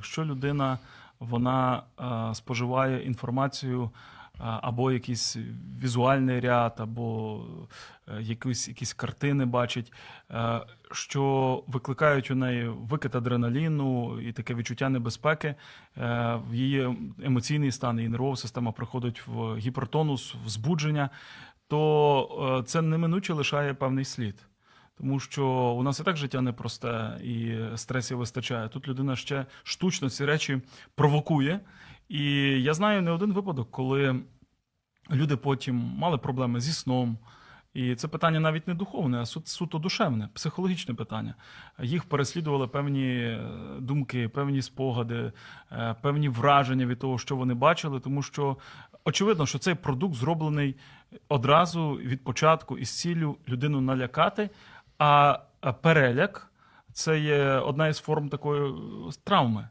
Якщо людина вона е, споживає інформацію е, або якийсь візуальний ряд, або е, якісь, якісь картини бачить, що викликають у неї викид адреналіну і таке відчуття небезпеки, в її емоційний стан, її нервова система приходить в гіпертонус, в збудження, то це неминуче лишає певний слід. Тому що у нас і так життя непросте і стресів вистачає. Тут людина ще штучно ці речі провокує. І я знаю не один випадок, коли люди потім мали проблеми зі сном. І це питання навіть не духовне, а су- суто душевне, психологічне питання. Їх переслідували певні е, думки, певні спогади, е, певні враження від того, що вони бачили, тому що очевидно, що цей продукт зроблений одразу від початку із ціллю людину налякати, а переляк це є одна із форм такої е, травми.